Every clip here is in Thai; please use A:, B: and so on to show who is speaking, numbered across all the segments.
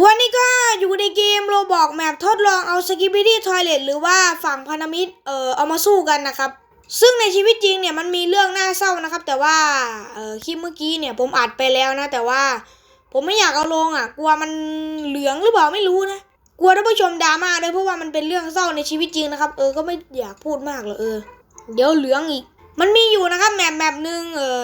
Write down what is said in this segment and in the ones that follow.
A: วันนี้ก็อยู่ในเกมโรบอกแมปทดลองเอาสกิบิดี้ทอยเลทหรือว่าฝั่งพันธมิตรเออเอามาสู้กันนะครับ ซึ่งในชีวิตจริงเนี่ยมันมีเรื่องน่าเศร้านะครับ แต่ว่าเออคลิปเมื่อกี้เนี่ยผมอัดไปแล้วนะ แต่ว่าผมไม่อยากเอาลงอะ กลัวมันเหลืองหรือเปล่าไม่รู้นะ กลัวท่านผู้ชมดราม่าด้วยเพราะว่ามันเป็นเรื่องเศร้าในชีวิตจริงนะครับ เออก็ไม่อยากพูดมากหรอกเออ เดี๋ยวเหลืองอีก มันมีอยู่นะครับแมปแมปหนึ่งเออ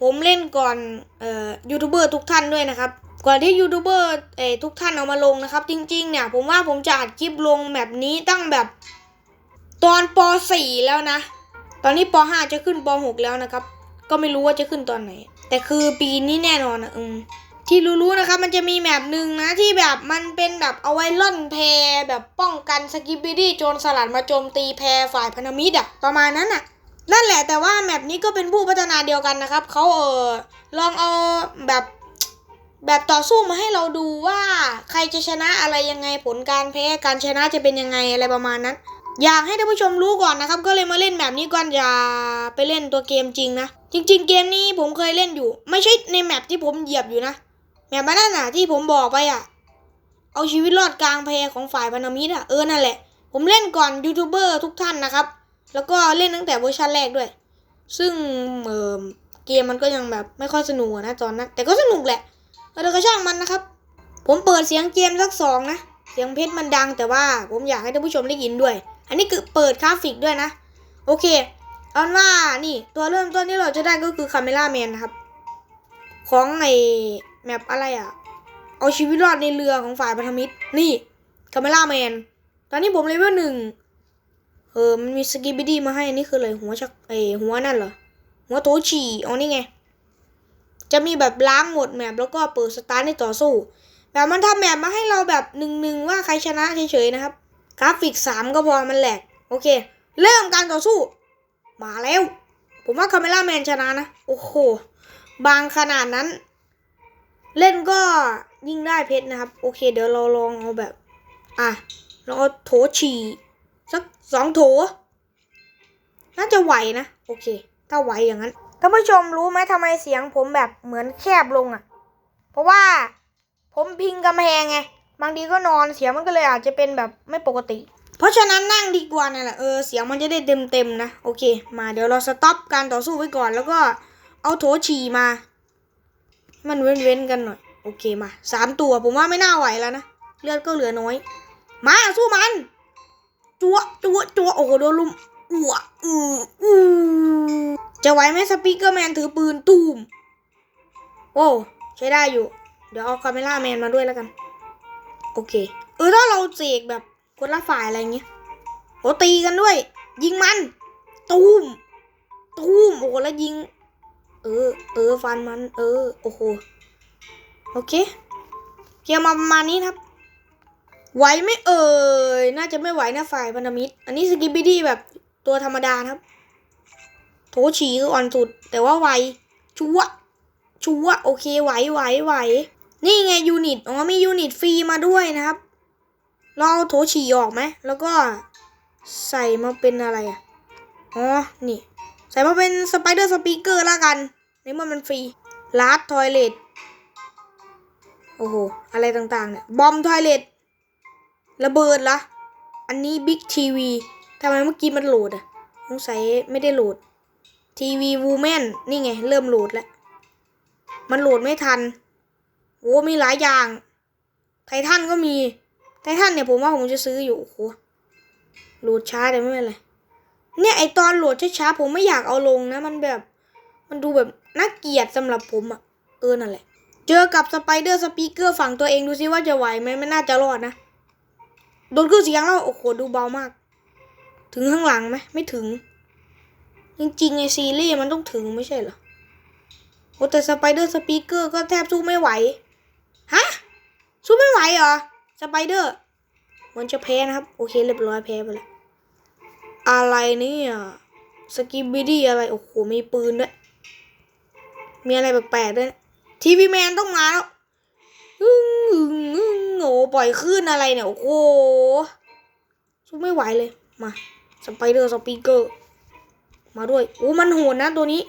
A: ผมเล่นก่อนเอ่อยูทูบเบอร์ทุกท่านด้วยนะครับ ก่อนที่ยูทูบเบอร์เอทุกท่านเอามาลงนะครับ จริงๆเนี่ยผมว่าผมจะอัดคลิปลงแบบนี้ตั้งแบบตอนป .4 แล้วนะ ตอนนี้ป .5 จะขึ้นป .6 แล้วนะครับ ก็ไม่รู้ว่าจะขึ้นตอนไหน แต่คือปีนี้แน่นอนนะอืมที่รู้ๆนะครับ มันจะมีแมปหนึ่งนะที่แบบมันเป็นแบบเอาไว้ล่อนแพแบบป้องกันสกิปบิดี้โจรสลัดมาโจมตีแพฝ่ายพันธมิตรอะประมาณนั้นอะ นั่นแหละแต่ว่าแมปนี้ก็เป็นผู้พัฒนาเดียวกันนะครับเขาเออลองเอาแบบแบบต่อสู้มาให้เราดูว่าใครจะชนะอะไรยังไงผลการแพ้การชนะจะเป็นยังไงอะไรประมาณนั้น อยากให้ท่านผู้ชมรู้ก่อนนะครับ ก็เลยมาเล่นแบบนี้ก่อนอย่าไปเล่นตัวเกมจริงนะ จริง ๆ เกมนี้ผมเคยเล่นอยู่ ไม่ใช่ในแมปที่ผมเหยียบอยู่นะแมปนั้นน่ะที่ผมบอกไปอะ เอาชีวิตรอดกลางแพของฝ่ายพันธมิตรอะเออนั่นแหละ ผมเล่นก่อนยูทูบเบอร์ทุกท่านนะครับ แล้วก็เล่นตั้งแต่เวอร์ชันแรกด้วย ซึ่งเออเกมมันก็ยังแบบไม่ค่อยสนุกนะตอนนั้น แต่ก็สนุกแหละแล้วก็ช่างมันนะครับ ผมเปิดเสียงเกมสักสองนะ เสียงเพชรมันดังแต่ว่าผมอยากให้ท่านผู้ชมได้ยินด้วย อันนี้คือเปิดกราฟิกด้วยนะ โอเค เอาเป็นว่านี่ตัวเริ่มต้นที่เราจะได้ก็คือคาเมล่าแมนนะครับ ของไอแมปอะไรอะ เอาชีวิตรอดในเรือของฝ่ายพันธมิตร นี่คาเมล่าแมน ตอนนี้ผมเลเวลหนึ่ง เออมันมีสกิบิดี้มาให้อันนี่คืออะไรหัวชักไอหัวนั่นเหรอ หัวโถฉี่เอานี่ไง จะมีแบบล้างหมดแมปแล้วก็เปิดสตาร์ทให้ต่อสู้ แบบมันทำแมปมาให้เราแบบหนึ่งหนึ่งว่าใครชนะเฉยๆนะครับ กราฟิกสามก็พอมันแหลก โอเค เริ่มการต่อสู้ มาแล้ว ผมว่าคาเมล่าแมนชนะนะ โอ้โห บางขนาดนั้น เล่นก็ยิ่งได้เพชรนะครับ โอเค เดี๋ยวเราลองเอาแบบ อะเราเอาโถฉี่ สักสองโถน่าจะไหวนะ โอเค ถ้าไหวอย่างนั้นท่านผู้ชมรู้ไหมทำไมเสียงผมแบบเหมือนแคบลงอะ่ะ เพราะว่าผมพิงกำแพงไง บางทีก็นอนเสียงมันก็เลยอาจจะเป็นแบบไม่ปกติ เพราะฉะนั้นนั่งดีกว่านั่นแหละเออเสียงมันจะได้เต็มเต็มนะ โอเค มาเดี๋ยวเราสต็อปการต่อสู้ไว้ก่อนแล้วก็เอาโถฉี่มา มันเว้นๆกันหน่อย โอเคมาสามตัวผมว่าไม่น่าไหวแล้วนะ เลือดก็เหลือน้อย มาสู้มัน จัวจัวจัวโอ้โหโดนลุมอ้วอืออือจะไหวไหมสปีกเกอร์แมนถือปืนตูมโอ้ใช้ได้อยู่ เดี๋ยวเอาคาเมล่าแมนมาด้วยแล้วกัน โอเค เออถ้าเราเสกแบบคนละฝ่ายอะไรเงี้ยโอ้ตีกันด้วย ยิงมัน ตูมตูมโอ้โหแล้วยิง เออ เออฟันมัน เออ โอ้โหโอเคเกียร์มาประมาณนี้ครับ ไหวไหม่เอ่ย น่าจะไม่ไหวนะฝ่ายพันธมิตร อันนี้สกิบบิดี้แบบตัวธรรมดานะครับ โถฉี่คืออ่อนสุด แต่ว่าไวชัวชัวโอเคไหวไหวไหวนี่ไงยูนิตอ๋อมียูนิตฟรีมาด้วยนะครับ เราเอาโถฉี่ออกไหมแล้วก็ใส่มาเป็นอะไรอะอ๋อนี่ ใส่มาเป็นสไปเดอร์สปีกเกอร์ละกันในเมื่อมันฟรีลาดทอยเลทโอ้โห อะไรต่างๆเนี่ย บอมทอยเลทระเบิดละ อันนี้บิ๊กทีวีทำไมเมื่อกี้มันโหลดอะสงสัยไม่ได้โหลดทีวีวูแมนนี่ไง เริ่มโหลดแล้ว มันโหลดไม่ทันโอ้มีหลายอย่าง ไททันก็มีไททันเนี่ยผมว่าผมจะซื้ออยู่โอ้โหโหลดช้าแต่ไม่เป็นไรเนี่ยไอตอนโหลดช้าๆผมไม่อยากเอาลงนะ มันแบบ มันดูแบบน่าเกลียดสำหรับผมอะเออนั่นแหละ เจอกับสไปเดอร์สปีกเกอร์ฝั่งตัวเองดูซิว่าจะไหวไหมไม่น่าจะรอดนะ โดนคือเสียงแล้วโอ้โหดูเบามาก ถึงข้างหลังไหมไม่ถึง จริงๆไอซีรีส์มันต้องถึงไม่ใช่เหรอโอ้แต่สไปเดอร์สปีกเกอร์ก็แทบสู้ไม่ไหวฮะสู้ไม่ไหวเหรอสไปเดอร์เหมันจะแพ้นะครับ โอเคเรียบร้อยแพ้ไปแล้วอะไรเนี่ยสกิบบิดี้อะไร โอ้โห มีปืนด้วย มีอะไรแปลกๆด้วย ทีวีแมนต้องมาแล้ว อึ้ง อึ้งอึ้งโอปล่อยคลื่นอะไรเนี่ย โอ้โหสู้ไม่ไหวเลย มาสไปเดอร์สปีกเกอร์ มาด้วย โอ้มันโหดนะตัวนี้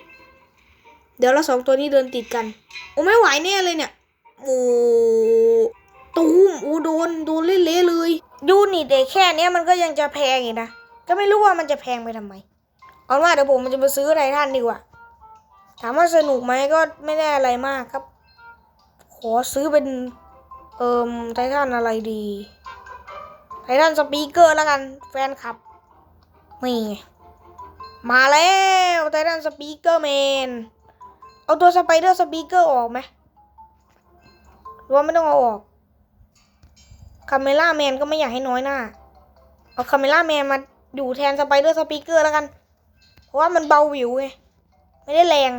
A: เดี๋ยวเราสองตัวนี้เดินติดกัน โอ้ไม่ไหวแน่เลยเนี่ย โอ้ตูมโอ้โดนโดนเละเลย ยูนิตเด็กแค่เนี้ยมันก็ยังจะแพงอีกนะ ก็ไม่รู้ว่ามันจะแพงไปทำไม เอาว่าเดี๋ยวผมมันจะไปซื้ออะไรท่านดีกว่า ถามว่าสนุกไหมก็ไม่ได้อะไรมากครับ ขอซื้อเป็น เอ่มไททันอะไรดี ไททันสปีกเกอร์แล้วกัน แฟนคลับ นี่ไงมาแล้วไททันสปีกเกอร์แมน เอาตัวสไปเดอร์สปีกเกอร์ออกไหมหรือว่าไม่ต้องเอาออกคาเมล่าแมนก็ไม่อยากให้น้อยหน้า เอาคาเมล่าแมนมาอยู่แทนสไปเดอร์สปีกเกอร์แล้วกัน เพราะว่ามันเบาวิวไง ไม่ได้แรง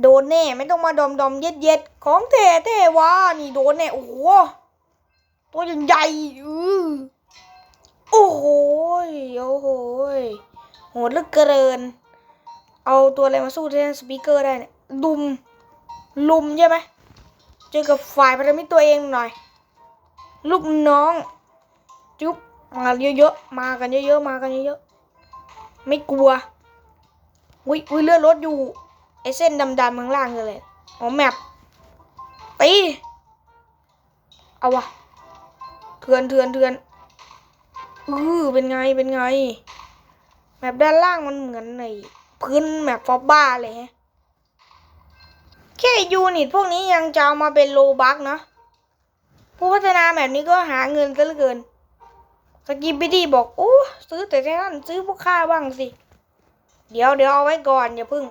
A: โดนแน่ไม่ต้องมาดอมดอมเย็ดเย็ดของเท่เท่วะนี่โดนแน่โอ้โหตัวใหญ่อือโอ้โหยโอ้โหโหดลือเกิน เอาตัวอะไรมาสู้แทนสปีกเกอร์ได้เนี่ยลุมลุมใช่ไหมเจอกับฝ่ายพันธมิตรตัวเองหน่อย ลูกน้อง จุ๊บมาเยอะๆมากันเยอะๆมากันเยอะๆไม่กลัวอุ้ยอุ้ยเลือดรถอยู่ ไอเส้นดำๆข้างล่างเลยอ๋อแมปตีเอาวะเถือนเถือนเถือนอือเป็นไงเป็นไง แมปด้านล่างมันเหมือนในพื้นแมปฟอบบ้าเลยฮะแค่ยูนิตพวกนี้ยังจะเอามาเป็นโลบักเนาะผู้พัฒนาแบบนี้ก็หาเงินซะเหลือเกิน สกิปปี้ดีบอกโอ้ซื้อแต่ไททันซื้อพวกข้าบ้างสิ เดี๋ยวเดี๋ยวเอาไว้ก่อนอย่าเพึ่ง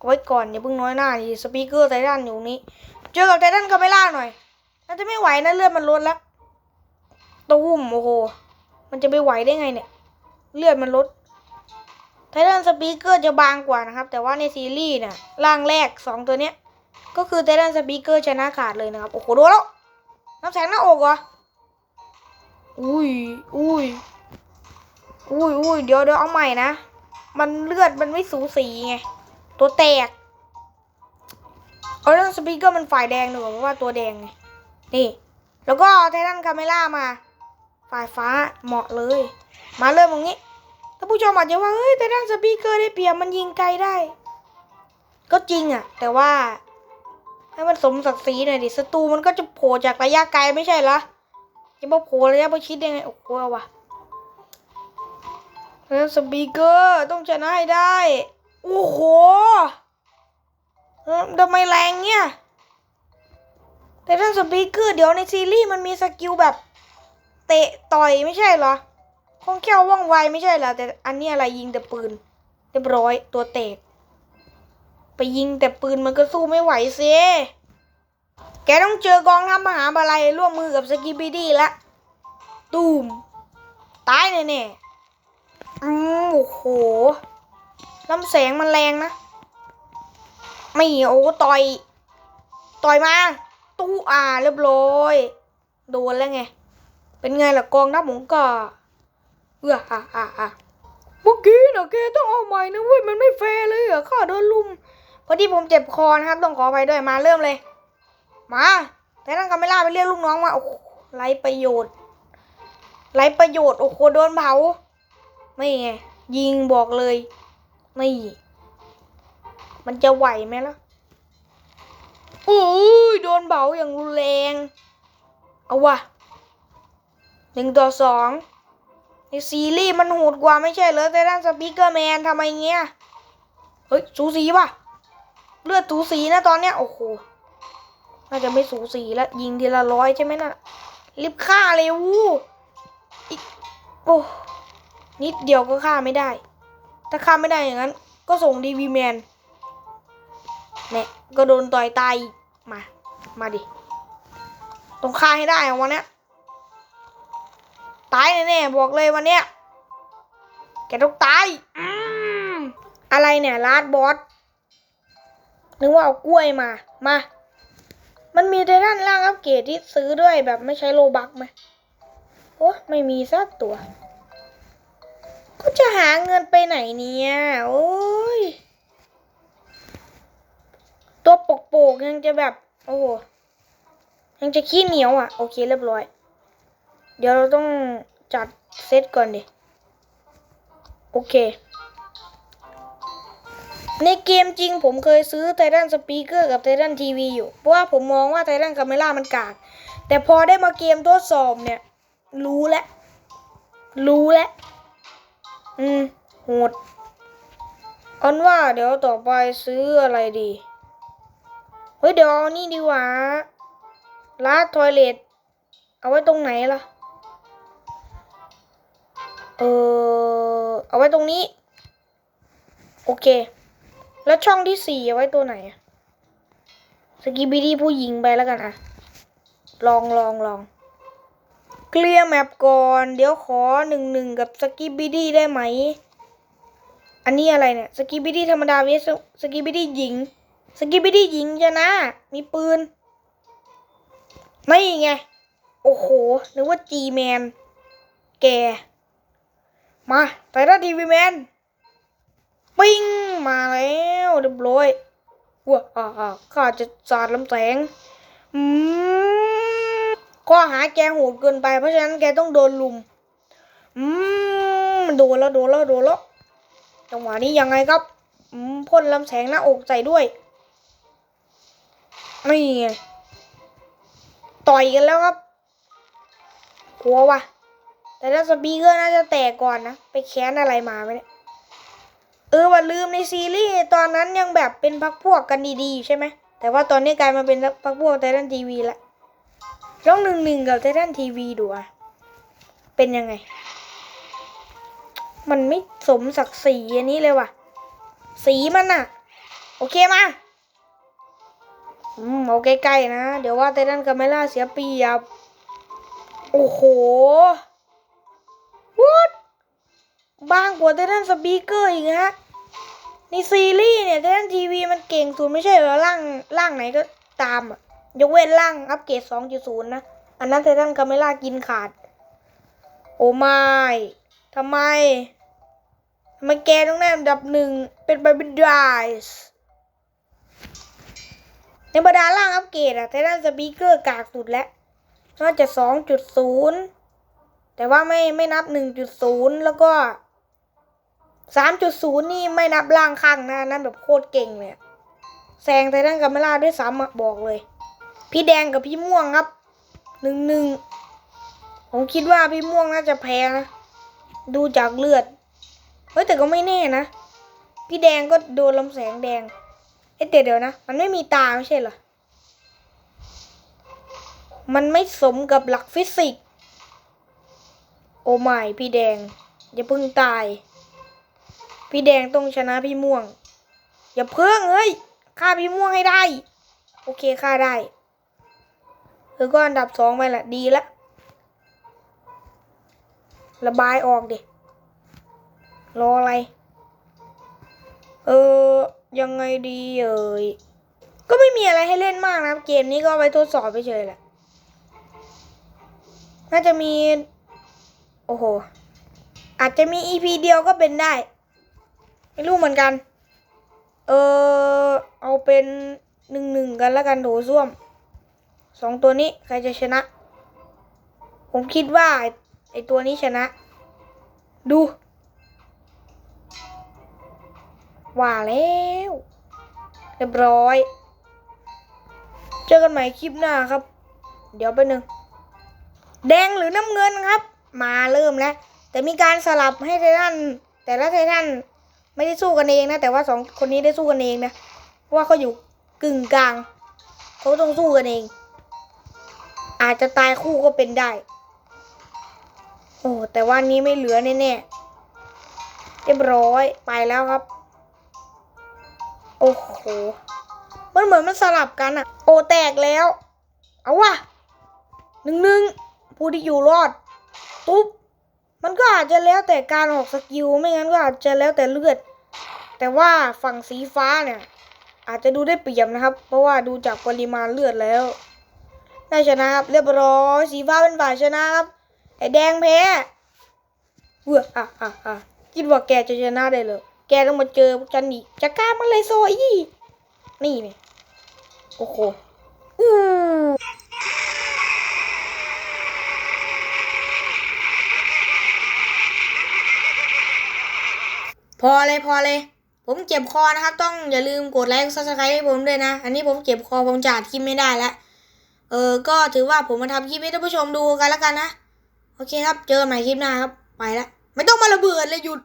A: เอาไว้ก่อนอย่าเพึ่งน้อยหน้าดิสปีกเกอร์ไททันอยู่นี้ เจอกับไททันคาเมล่าหน่อยน่าจะไม่ไหวนะเลือดมันลดแล้วตูมโอ้โหมันจะไปไหวได้ไงเนี่ย เลือดมันลดไททันสปีกเกอร์จะบางกว่านะครับ แต่ว่าในซีรีส์เนี่ยร่างแรกสองตัวเนี้ย ก็คือไททันสปีกเกอร์ชนะขาดเลยนะครับ โอ้โหโดนแล้วน้ำแข็งหน้าอกเหรออุ้ยอุ้ยอุ้ยอุ้ยเดี๋ยวเดี๋ยวเอาใหม่นะ มันเลือดมันไม่สูสีไง ตัวแตกเอาเรื่องสปีกเกอร์มันฝ่ายแดงดีกว่าเพราะว่าตัวแดงไงนี่ แล้วก็ไททันคาเมล่ามา ฝ่ายฟ้าเหมาะเลย มาเริ่มตรงนี้ถ้าผู้ชมอาจจะว่าเฮ้ยไททันสปีกเกอร์ได้เปรียบมันยิงไกลได้ ก็จริงอะแต่ว่า ให้มันสมศักดิ์ศรีหน่อยดิศัตรูมันก็จะโผล่จากระยะไกลไม่ใช่เหรอจะมาโผล่ระยะประชิดได้ไงโอ้โหว่ะแล้วสปีกเกอร์ต้องชนะให้ได้ โอ้โหเอ้าทำไมแรงเนี่ย แต่ถ้าสปีกเกอร์เดี๋ยวในซีรีส์มันมีสกิลแบบ เตะต่อยไม่ใช่เหรอ คงแค่วว่องไวไม่ใช่เหรอ แต่อันนี้อะไรยิงแต่ปืนเรียบร้อยตัวเตะไปยิงแต่ปืนมันก็สู้ไม่ไหวสิแกต้องเจอกองทัพมหาบาลัยร่วมมือกับสกิบิดี้ละ ตูม ตายแน่ๆอืมโอ้โห ลำแสงมันแรงนะ ไม่โอ้ต่อย ต่อยมา ตู้อ่าเรียบร้อยโดนแล้วไง เป็นไงล่ะกองทัพหมกาเอออะอะอะเมื่อกี้นะแกต้องเอาใหม่นะเว้ยมันไม่แฟร์เลยอะข้าโดนลุม พอดีผมเจ็บคอนะครับต้องขอไปด้วยมาเริ่มเลย มาแต่นั่งกาไม่ล่าไปเรียกลูกน้องมาโอ้ไรประโยชน์ไรประโยชน์โอ้โหโดนเผา ไม่ไงยิงบอกเลย นี่ มันจะไหวไหมล่ะโอ้ยโดนเผาอย่างรุนแรง เอาวะหนึ่งต่อสองในซีรีส์มันโหดกว่าไม่ใช่เหรอแต่ด้านสปีกเกอร์แมนทำไมเงี้ย เฮ้ย สูสีป่ะ เลือดสูสีนะตอนเนี้ย โอ้โห น่าจะไม่สูสีแล้ว ยิงทีละร้อยใช่ไหมน่ะ รีบฆ่าเลยวู้อีกโอ้ นิดเดียวก็ฆ่าไม่ได้ ถ้าฆ่าไม่ได้อย่างนั้น ก็ส่งดีวีแมนเนี่ยก็โดนต่อยตายมา มาดิต้องฆ่าให้ได้อะวันนี้ตายแน่ๆบอกเลยวันเนี้ยแกต้องตายออะไรเนี่ยลาดบอสนึกว่าเอากล้วยมา มา มันมีไททันล่างอัปเกรดที่ซื้อด้วยแบบไม่ใช้โลบักไหมโอ้ไม่มีสักตัว จะหาเงินไปไหนเนี่ย โอ้ย ตัวปกโปกๆยังจะแบบ โอ้โหยังจะขี้เหนียวอะ โอเคเรียบร้อย เดี๋ยวเราต้องจัดเซตก่อนดิ โอเค ในเกมจริงผมเคยซื้อไททันสปีกเกอร์กับไททันทีวีอยู่ เพราะว่าผมมองว่าไททันคาเมล่ามันกาก แต่พอได้มาเกมทดสอบเนี่ย รู้แล้ว รู้แล้ว อืมโหดอันว่าเดี๋ยวต่อไปซื้ออะไรดี เฮ้ยเดี๋ยวเอนี่ดีกว่าลาดทอยเลทเอาไว้ตรงไหนล่ะ เออเอาไว้ตรงนี้ โอเค แล้วช่องที่สี่เอาไว้ตัวไหน สกิบิดี้ผู้หญิงไปแล้วกันอะลองลองลอง เคลียร์แมปก่อน เดี๋ยวขอหนึ่งหนึ่งกับสกิบิดี้ได้ไหม อันนี้อะไรเนี่ย สกิบิดี้ธรรมดาเวสสกิบิดี้หญิง สกิบิดี้หญิงชนะ มีปืน ไม่ไง โอ้โห นึกว่าจีแมน แก มาไทยรัฐทีวีแมน ปิ้ง มาแล้วเรียบร้อยว้าอ่าอ่าข้าจะสาดลำแสง อืม ข้อหาแกโหดเกินไป เพราะฉะนั้นแกต้องโดนลุม อืมโดนแล้วโดนแล้วโดนแล้วจังหวะนี้ยังไงครับอืมพ่นลำแสงหน้าอกใส่ด้วยนี่ไงต่อยกันแล้วครับกลัวว่ะแต่ถ้าสปีกเกอร์น่าจะแตกก่อนนะ ไปแค้นอะไรมาไหมเนี่ยเออว่าลืมในซีรีส์ตอนนั้นยังแบบเป็นพักพวกกันดีๆใช่ไหมแต่ว่าตอนนี้กลายมาเป็นพักพวกไททันทีวีละ ต้องหนึ่งหนึ่งกับไททันทีวีดูอะเป็นยังไง มันไม่สมศักดิ์ศรีอันนี้เลยว่ะ สีมันอะโอเคมาอืมเอาใกล้ๆนะ เดี๋ยวว่าไททันกับเมล่าเสียเปียบโอ้โหว a t บางกว่าไททันสปีกเกอร์อีกฮะในซีรีส์เนี่ยไททันทีวีมันเก่งสุดไม่ใช่เหรอร่างร่างไหนก็ตามอะ ยกเว้นร่างอัปเกรด2.0นะ อันนั้นไททันคาเมล่ากินขาด โอ้ไม่ทำไมทำไมแกต้องได้อันดับหนึ่งเป็นไปไม่ได้ในบรรดาร่างอัปเกรดอะไททันสปีกเกอร์กากสุดแล้วน่าจะสองจุดศูนย์แต่ว่าไม่ไม่นับหนึ่งจุดศูนย์แล้วก็สามจุดศูนย์นี่ไม่นับล่างข้างนะนั่นแบบโคตรเก่งเลยแซงไททันกับเมล่าด้วยซ้ำบอกเลย พี่แดงกับพี่ม่วงครับหนึ่งหนึ่งผมคิดว่าพี่ม่วงน่าจะแพ้นะ ดูจากเลือด เฮ้ยแต่ก็ไม่แน่นะ พี่แดงก็โดนลำแสงแดงเอ๊ะแต่เดี๋ยวนะ มันไม่มีตาไม่ใช่เหรอ มันไม่สมกับหลักฟิสิกส์ โอ้ไม่พี่แดง อย่าเพิ่งตาย พี่แดงต้องชนะพี่ม่วง อย่าเพิ่งเฮ้ยฆ่าพี่ม่วงให้ได้ โอเคฆ่าได้ เออก็อันดับสองไปละดีละระบายออกดิ รออะไร เออ ยังไงดีเอ่ย ก็ไม่มีอะไรให้เล่นมากนะเกมนี้ก็ไว้ทดสอบไปเฉยแหละ น่าจะมี โอ้โห อาจจะมี EP เดียวก็เป็นได้ ไม่รู้เหมือนกัน เออ เอาเป็นหนึ่งหนึ่งกันแล้วกันโถส้วม สองตัวนี้ใครจะชนะ ผมคิดว่าไอตัวนี้ชนะ ดู ว่าแล้วเรียบร้อย เจอกันใหม่คลิปหน้าครับ เดี๋ยวไปหนึ่ง แดงหรือน้ำเงินครับ มาเริ่มแล้ว แต่มีการสลับให้ไททันแต่ละไททันไม่ได้สู้กันเองนะ แต่ว่าสองคนนี้ได้สู้กันเองนะ เพราะว่าเขาอยู่กึ่งกลาง เขาต้องสู้กันเอง อาจจะตายคู่ก็เป็นได้ โอ้แต่ว่านี้ไม่เหลือแน่ๆเรียบร้อยไปแล้วครับ โอ้โหมันเหมือนมันสลับกันอะโอแตกแล้ว เอาวะหนึ่งหนึ่งผู้ที่อยู่รอด ตุ๊บมันก็อาจจะแล้วแต่การออกสกิลไม่งั้นก็อาจจะแล้วแต่เลือด แต่ว่าฝั่งสีฟ้าเนี่ย อาจจะดูได้เปรียบนะครับ เพราะว่าดูจากปริมาณเลือดแล้ว ได้ชนะครับ เรียบร้อยสีฟ้าเป็นฝ่ายชนะครับ ไอ้แดงแพ้เว้ออะอะอะคิดว่าแกจะชนะได้เลยแกต้องมาเจอพวกฉันอีกจะกล้ามาเลยโซอี้นี่เนี่ยโอ้โหอู้พอเลยพอเลย ผมเจ็บคอนะครับ ต้องอย่าลืมกดไลค์ซับสไครต์ให้ผมด้วยนะ อันนี้ผมเจ็บคอผมจัดคลิปไม่ได้แล้ว เออ ก็ถือว่าผมมาทำคลิปให้ท่านผู้ชมดูกันแล้วกันนะ โอเคครับ เจอกันใหม่คลิปหน้าครับ ไปละ ไม่ต้องมาระเบิดเลยหยุด